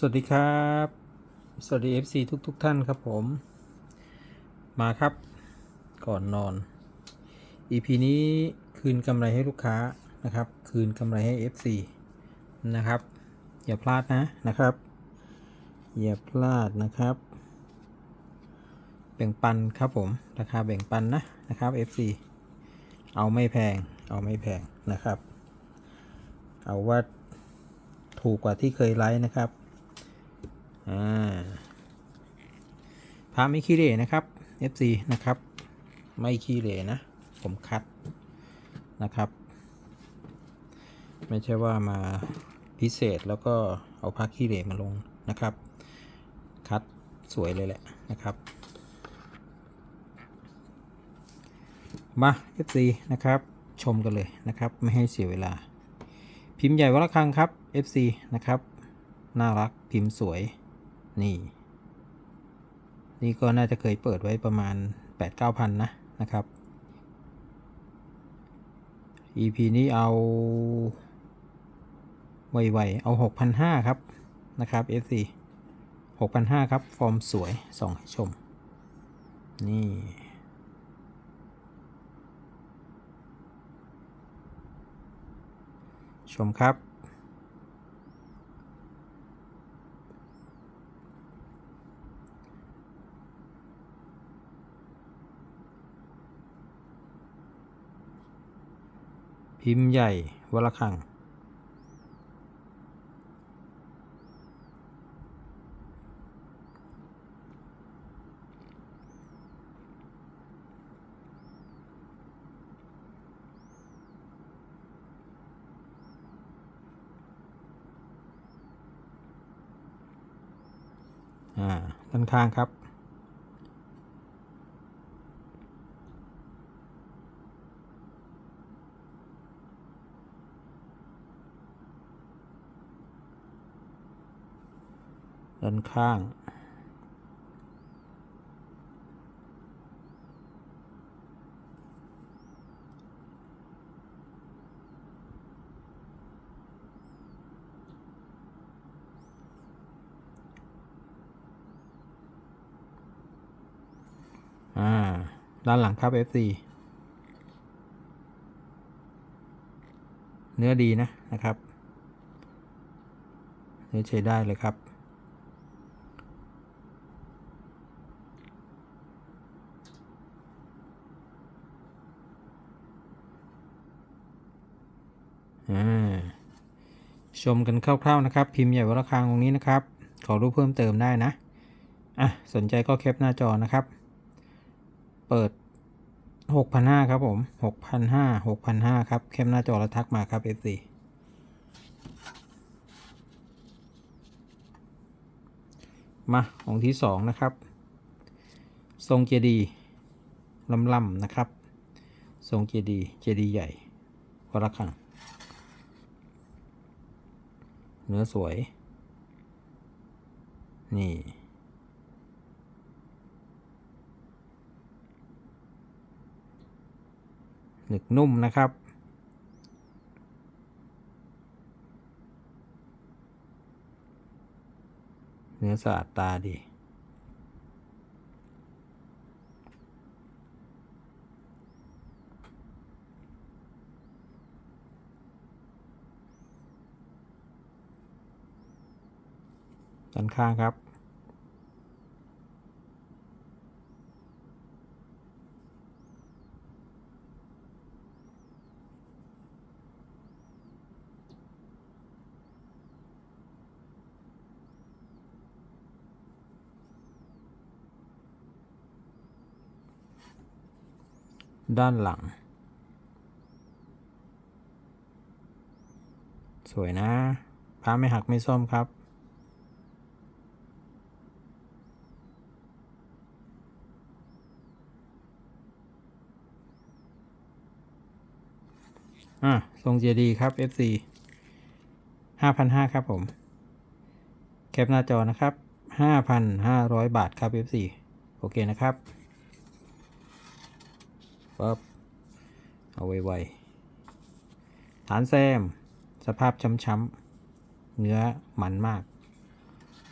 สวัสดีครับ สวัสดี FC ทุกทุกท่านครับผม มาครับ ก่อนนอน EP นี้คืนกำไรให้ลูกค้านะครับ คืนกำไรให้ FC นะครับ อย่าพลาดนะนะครับ อย่าพลาดนะครับ แบ่งปันครับผม ราคาแบ่งปันนะนะครับ FC เอาไม่แพง เอาไม่แพงนะครับ เอาว่าถูกกว่าที่เคยไลฟ์นะครับ อ่าพระไม่ขี้เหร่นะครับ FC นะครับ ไม่ขี้เหร่นะ ผมคัดนะครับ ไม่ใช่ว่ามาพิเศษแล้วก็เอาพระขี้เหร่มาลงนะครับ คัดสวยเลยแหละนะครับ มา FC นะครับ ชมกันเลยนะครับ ไม่ให้เสียเวลา พิมพ์ใหญ่วัดระฆังครับ FC นะครับ น่ารักพิมพ์สวย นี่ นี่ก็น่าจะเคยเปิดไว้ประมาณ 8-9พันนะนะครับ EP นี้เอาไวๆเอา 6,500 ครับ นะครับ FC 6,500 ครับ ฟอร์มสวย ส่องให้ชม นี่ ชมครับ พิมพ์ใหญ่วละคังอ่าด้านข้างครับ ด้านข้าง อ่า ด้านหลังครับ FC เนื้อดีนะนะครับ เนื้อใช้ได้เลยครับ ชมกันคร่าวๆนะครับ พิมพ์ใหญ่วัดระฆังตรงนี้นะครับ ขอรูปเพิ่มเติมได้นะ อะ สนใจก็แคปหน้าจอนะครับ เปิด 6,500 ครับผม6,500 6,500 ครับ แคปหน้าจอแล้วทักมาครับ FC มาองค์ที่สองนะครับ ทรงเจดีย์ล่ำๆนะครับ ทรงเจดีย์เจดีย์ใหญ่วัดระฆัง เนื้อสวย นี่ หนึกนุ่มนะครับ เนื้อสะอาดตาดี ด้านข้างครับ ด้านหลัง สวยนะพระไม่หักไม่ซ่อมครับ อะทรงเจดีครับ FC 5,500 ครับผม แคปหน้าจอนะครับ 5,500 บาทครับ FC โอเคนะครับปั๊บเอาไวๆฐานแซม สภาพช้ำๆ เนื้อมันมาก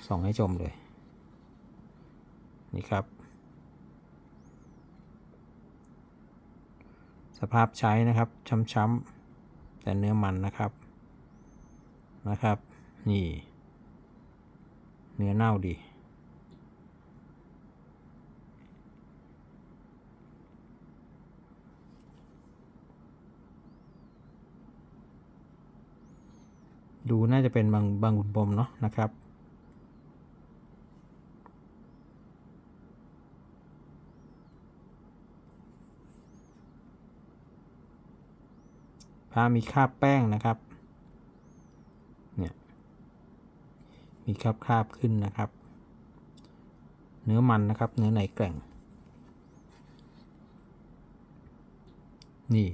ส่องให้ชมเลย นี่ครับ สภาพใช้นะครับช้ำๆ แต่เนื้อมันนะครับนะครับ นี่ เนื้อเน่าดี ดูน่าจะเป็นบางบางุนพรหมเนาะนะครับ ผ้ามีคราบแป้งนะครับ เนี่ย มีคราบคราบขึ้นนะครับ เนื้อมันนะครับ เนื้อในแกร่ง นี่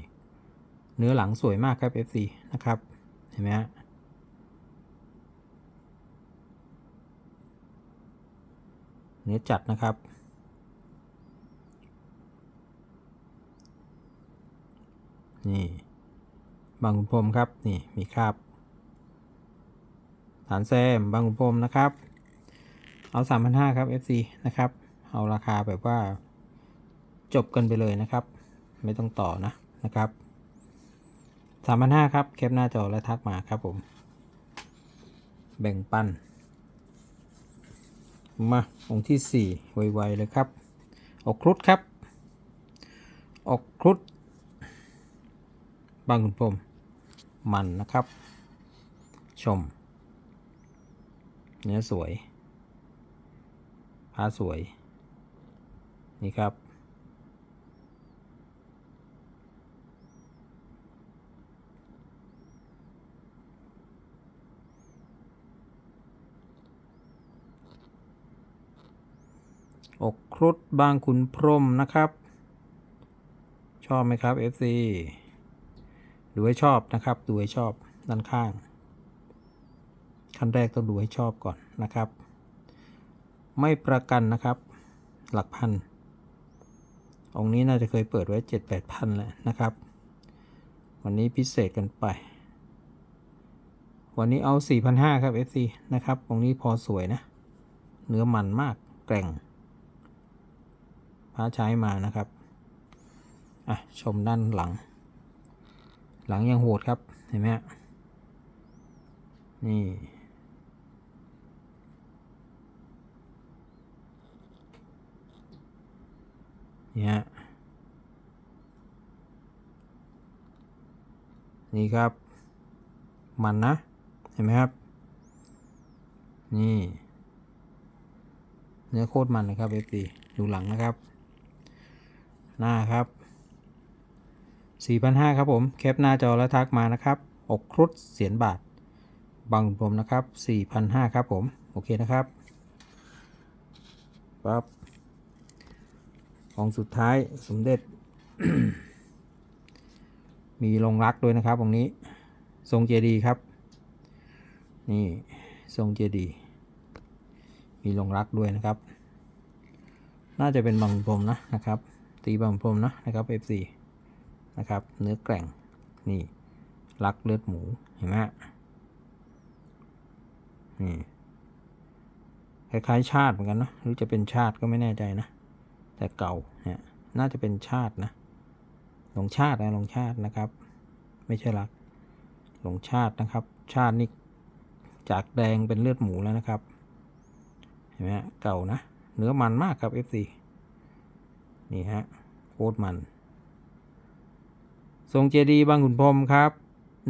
เนื้อหลังสวยมากครับ FC นะครับ เห็นไหมฮะเนื้อจัดนะครับนี่ บางขุนพรมครับนี่มีคราบฐานแซมบางขุนพรมนะครับ เอา 3,500 ครับ FC นะครับ เอาราคาแบบว่าจบกันไปเลยนะครับ ไม่ต้องต่อนะนะครับ3,500 ครับแคปหน้าจอและทักมาครับผม แบ่งปัน มาองค์ที่ 4 ไวๆเลยครับ ออกครุฑครับ ออกครุฑบางขุนพรม มันนะครับ ชม เนื้อสวยผ้าสวย นี่ครับ อกครุฑบางขุนพรมนะครับ ชอบไหมครับ FC ดูให้ชอบนะครับ ดูให้ชอบด้านข้าง ขั้นแรกต้องดูให้ชอบก่อนนะครับ ไม่ประกันนะครับ หลักพันองค์นี้น่าจะเคยเปิดไว้ 7-8พันแล้วนะครับ วันนี้พิเศษกันไป วันนี้เอา 4,500 ครับ FC นะครับองค์นี้พอสวยนะ เนื้อมันมากแกร่งพระใช้มานะครับ อะ ชมด้านหลัง หลังยังโหดครับ เห็นไหมฮะ นี่ นี่ฮะ นี่ครับ มันนะ เห็นไหมครับ นี่ เนื้อโคตรมันนะครับ FD ดูหลังนะครับ หน้าครับ 4,500 ครับผม แคปหน้าจอแล้วทักมานะครับ อกครุฑเสียนบาท บางผมนะครับ 4,500 ครับผม โอเคนะครับปั๊บของสุดท้ายสมเด็จ มีลงรักด้วยนะครับตรงนี้ ทรงเจดีย์ครับ นี่ทรงเจดีย์มีลงรักด้วยนะครับ น่าจะเป็นบางพรมนะนะครับ ตีบางพรมนะนะครับ F4 นะครับ เนื้อแกร่งนี่รักเลือดหมูเห็นไหมนี่คล้ายๆชาติเหมือนกันนะหรือจะเป็นชาติก็ไม่แน่ใจนะ แต่เก่าเนี่ยน่าจะเป็นชาตินะหลงชาตินะหลงชาตินะครับ ไม่ใช่รักหลงชาตินะครับ ชาตินี่จากแดงเป็นเลือดหมูแล้วนะครับเห็นไหมเก่านะ เนื้อมันมากครับ FC นี่ฮะโคตรมัน ทรงเจดีย์บางขุนพรมครับ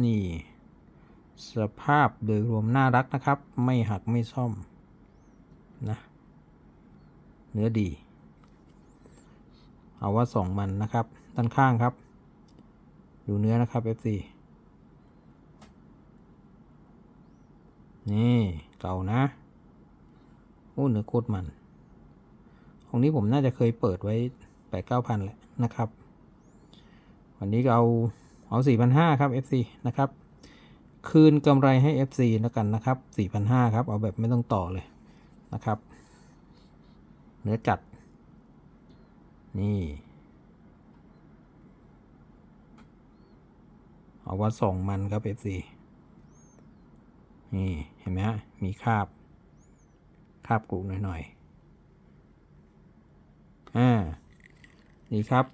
นี่ สภาพโดยรวมน่ารักนะครับ ไม่หักไม่ซ่อมนะเนื้อดี เอาว่าสองมันนะครับ ด้านข้างครับ ดูเนื้อนะครับ FC นี่เก่านะ โอ้เนื้อโคตรมัน ของนี้ผมน่าจะเคยเปิดไว้แปดเก้าพันแหละนะครับ วันนี้เอาเอาสี่พันห้าครับ FC นะครับ คืนกำไรให้ FC แล้วกันนะครับสี่พันห้าครับ เอาแบบไม่ต้องต่อเลยนะครับ เนื้อจัด นี่ เอาว่าส่งมันครับ FC นี่ เห็นไหมฮะ มีคาบ คาบกรุหน่อยๆ อ่า นี่ครับ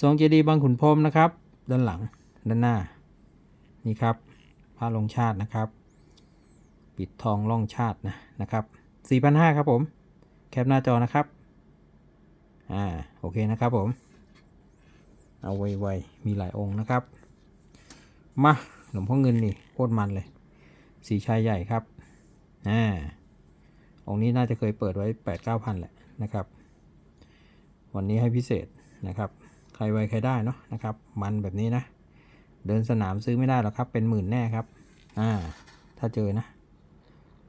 ทรงเจดีย์บางขุนพรมนะครับ ด้านหลังด้านหน้า นี่ครับพระลงชาตินะครับ ปิดทองล่องชาตินะนะครับ4,500ครับผม แคปหน้าจอนะครับ อ่า โอเคนะครับผม เอาไวๆมีหลายองค์นะครับ มาหลวงพ่อเงินนี่โคตรมันเลย สีชายใหญ่ครับ อ่า องค์นี้น่าจะเคยเปิดไว้แปดเก้าพันแหละนะครับ วันนี้ให้พิเศษนะครับ ใครไวใครได้เนาะนะครับ มันแบบนี้นะ เดินสนามซื้อไม่ได้หรอกครับ เป็นหมื่นแน่ครับ อ่า ถ้าเจอนะ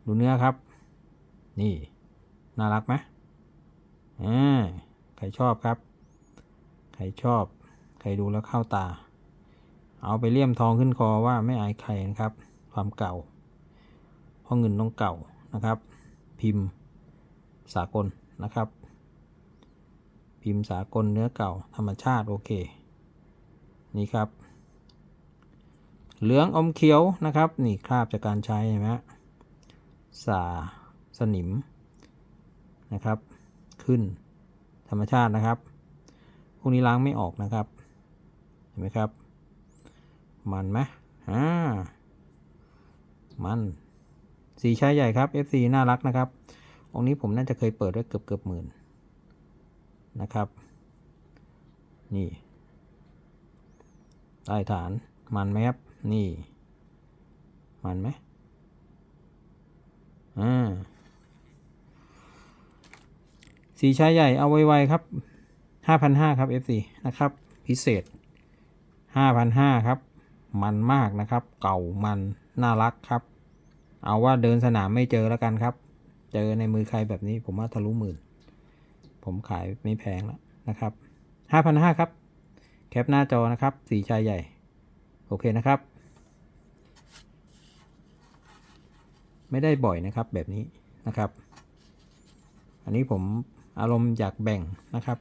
ดูเนื้อครับ นี่ น่ารักไหมอ่า ใครชอบครับ ใครชอบ ใครดูแล้วเข้าตา เอาไปเลี่ยมทองขึ้นคอว่าไม่อายใครนะครับ ความเก่า เพราะเงินต้องเก่านะครับ พิมพ์สากลนะครับ พิมพ์สากลเนื้อเก่าธรรมชาติโอเค นี่ครับ เหลืองอมเขียวนะครับ นี่คราบจากการใช้เห็นไหมสาสนิมนะครับ ขึ้นธรรมชาตินะครับพวกนี้ล้างไม่ออกนะครับ เห็นไหมครับ มันไหมอ่ามันสีชายใหญ่ครับ FC น่ารักนะครับองนี้ผมน่าจะเคยเปิดไว้เกือบเกือบหมื่น นะครับ นี่ใต้ฐานมันไหมครับนี่ มันไหมอ่าสีชายใหญ่เอาไวๆครับ5,500ครับ FC นะครับ พิเศษ5,500ครับ มันมากนะครับ เก่ามันน่ารักครับ เอาว่าเดินสนามไม่เจอแล้วกันครับ เจอในมือใครแบบนี้ผมว่าทะลุหมื่น ผมขายไม่แพงแล้วนะครับ5,500ครับ แคปหน้าจอนะครับ สีชายใหญ่ โอเคนะครับ ไม่ได้บ่อยนะครับแบบนี้นะครับ อันนี้ผมอารมณ์อยากแบ่งนะครับ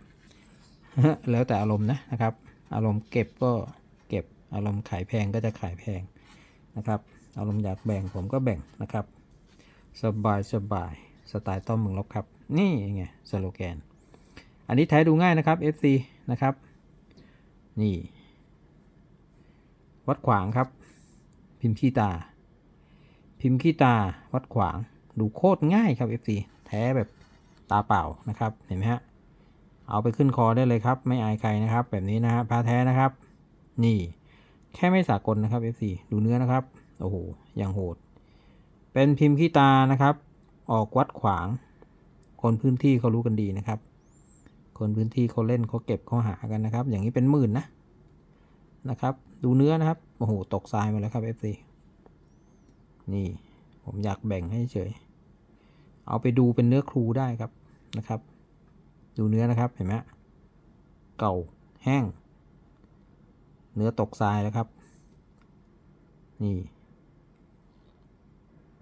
แล้วแต่อารมณ์นะนะครับ อารมณ์เก็บก็เก็บ อารมณ์ขายแพงก็จะขายแพงนะครับ อารมณ์อยากแบ่งผมก็แบ่งนะครับ สบายสบายสไตล์ต้อมเมืองลบครับ นี่ไงสโลแกน อันนี้แท้ดูง่ายนะครับ FC นะครับ นี่ วัดขวางครับ พิมพ์ขี้ตา พิมพ์ขี้ตา วัดขวาง ดูโคตรง่ายครับ FC แท้แบบตาเปล่านะครับ เห็นไหมฮะ เอาไปขึ้นคอได้เลยครับ ไม่อายใครนะครับ แบบนี้นะฮะพาแท้นะครับ นี่ แค่ไม่สากลนะครับ F4 ดูเนื้อนะครับ โอ้โห อย่างโหด เป็นพิมพ์ขี้ตานะครับ ออกวัดขวาง คนพื้นที่เขารู้กันดีนะครับ คนพื้นที่เขาเล่นเขาเก็บเขาหากันนะครับ อย่างนี้เป็นหมื่นนะนะครับ ดูเนื้อนะครับโอ้โหตกทรายมาแล้วครับ F4 นี่ผมอยากแบ่งให้เฉย เอาไปดูเป็นเนื้อครูได้ครับนะครับ ดูเนื้อนะครับเห็นไหมเก่าแห้ง เนื้อตกทรายแล้วครับ นี่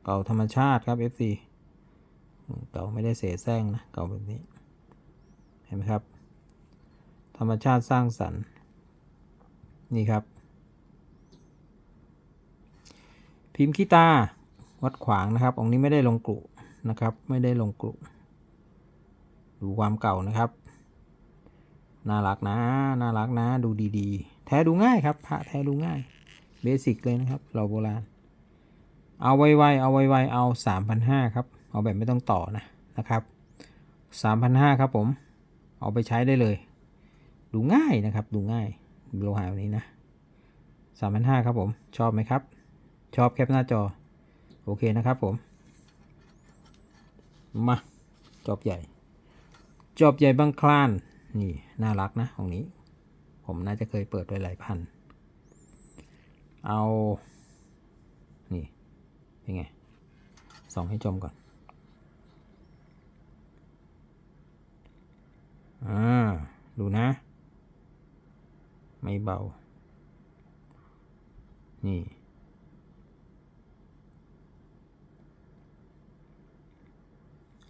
เก่าธรรมชาติครับ FC เก่าไม่ได้เสแสร้งนะ เก่าแบบนี้ ห็นไหมครับ ธรรมชาติสร้างสรรค์ นี่ครับ พิมพ์ขี้ตาวัดขวางนะครับ องค์นี้ไม่ได้ลงกลุนะครับ ไม่ได้ลงกลุดูความเก่านะครับ น่ารักนะ น่ารักนะ ดูดีๆ แท้ดูง่ายครับ พระแท้ดูง่าย เบสิกเลยนะครับ เราโบราณ เอาไวๆ เอาไวๆ เอา 3,500 ครับ เอาแบบไม่ต้องต่อนะ นะครับ 3,500 ครับผม เอาไปใช้ได้เลย ดูง่ายนะครับ ดูง่ายโลหะแบบนี้นะ3,500ครับผม ชอบไหมครับ ชอบแคปหน้าจอ โอเคนะครับผม มาจอบใหญ่ จอบใหญ่บางคลาน นี่ น่ารักนะของนี้ ผมน่าจะเคยเปิดไว้หลายพัน เอา นี่ เป็นไง ส่องให้ชมก่อน อ่า ดูนะ ไม่เบา นี่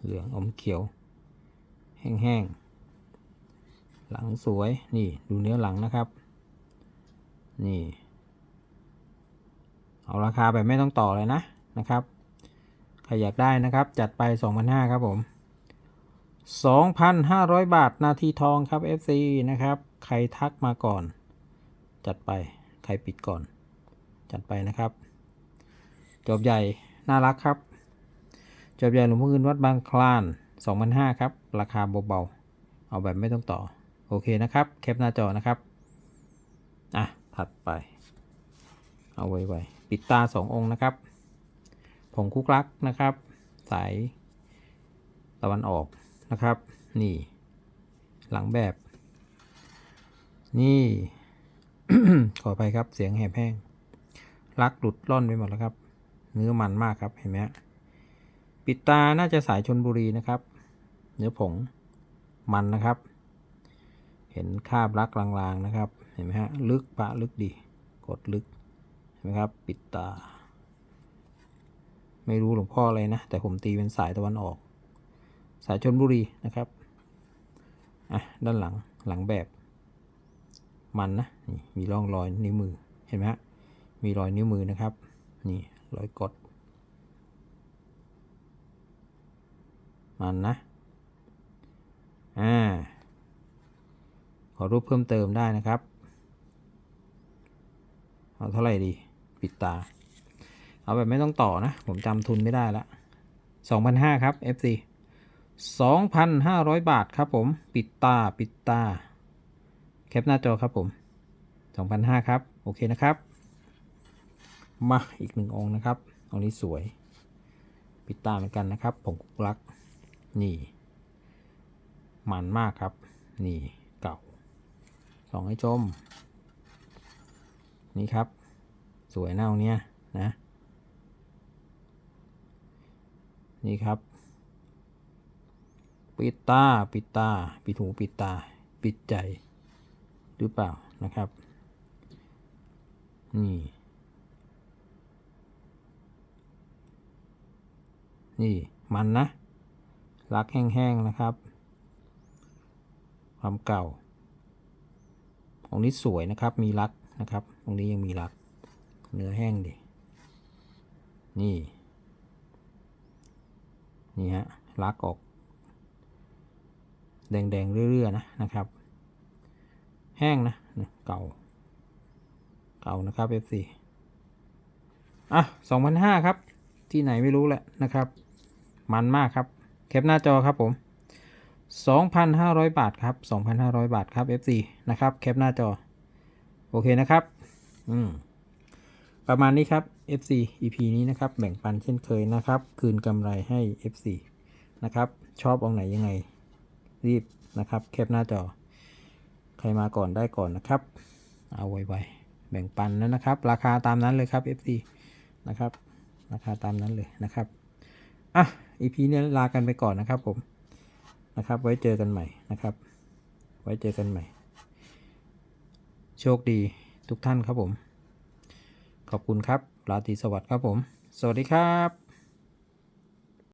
เหลืองอมเขียว แห้งๆ หลังสวย นี่ ดูเนื้อหลังนะครับ นี่ เอาราคาแบบไม่ต้องต่อเลยนะนะครับ ใครอยากได้นะครับ จัดไป 2,500ครับผม 2,500 บาทนาทีทองครับ FC นะครับ ใครทักมาก่อน จัดไป ใครปิดก่อน จัดไปนะครับ จบใหญ่น่ารักครับ จบใหญ่หลวงพ่อเงินวัดบางคลาน 2,500ครับ ราคาเบาๆ เอาแบบไม่ต้องต่อ โอเคนะครับ แคปหน้าจอนะครับ อะ ถัดไป เอาไว้ๆปิดตาสององค์นะครับผงคุกลักนะครับ สายตะวันออก นะครับ นี่ หลังแบบ นี่ ขออภัยครับเสียงแหบแห้งลักหลุดล่อนไปหมดแล้วครับ เนื้อมันมากครับเห็นไหมปิดตาน่าจะสายชนบุรีนะครับ เนื้อผงมันนะครับ เห็นคาบลักลางๆนะครับ เห็นไหมฮะลึกปะลึกดี กดลึกเห็นไหมครับ ปิดตา ไม่รู้หลวงพ่ออะไรนะ แต่ผมตีเป็นสายตะวันออก สายชนบุรีนะครับอะด้านหลังหลังแบบมันนะนี่มีร่องรอยนิ้วมือเห็นไหมฮะมีรอยนิ้วมือนะครับนี่รอยกดมันนะอ่าขอรูปเพิ่มเติมได้นะครับเอาเท่าไหร่ดีปิดตา เอาแบบไม่ต้องต่อนะ ผมจำทุนไม่ได้ละ2,500 ครับ FC 2,500 บาทครับผม ปิดตา ปิดตา แคปหน้าจอครับผม2,500ครับ โอเคนะครับ มาอีกหนึ่งองค์นะครับ องค์นี้สวย ปิดตาเหมือนกันนะครับ ผมกุกลัก นี่มันมากครับ นี่เก่าสองให้ชม นี่ครับ สวยเน่าเนี้ยนะ นี่ครับ ปิดตา ปิดตา ปิดหู ปิดตา ปิดใจ หรือเปล่านะครับ นี่ นี่มันนะ รักแห้งๆนะครับ ความเก่าองนี้สวยนะครับ มีรักนะครับองนี้ยังมีรัก เนื้อแห้งดิ นี่ นี่ฮะรักออก แดงๆเรื่อยๆนะนะครับ แห้งนะเก่า เก่านะครับ FC อะ2,500ครับ ที่ไหนไม่รู้แหละนะครับ มันมากครับแคปหน้าจอครับผม 2,500 บาทครับ 2,500 บาทครับ FC นะครับแคปหน้าจอ โอเคนะครับ อืมประมาณนี้ครับ FC EP นี้นะครับ แบ่งปันเช่นเคยนะครับ คืนกำไรให้ FC นะครับ ชอบองไหนยังไง รีบนะครับ แคปหน้าจอ ใครมาก่อนได้ก่อนนะครับ เอาไวๆแบ่งปันแล้วนะครับ ราคาตามนั้นเลยครับ FC นะครับ ราคาตามนั้นเลยนะครับอะ EP นี้ลากันไปก่อนนะครับผมนะครับ ไว้เจอกันใหม่นะครับ ไว้เจอกันใหม่ โชคดีทุกท่านครับผม ขอบคุณครับราตรีสวัสดิ์ครับผม สวัสดีครับ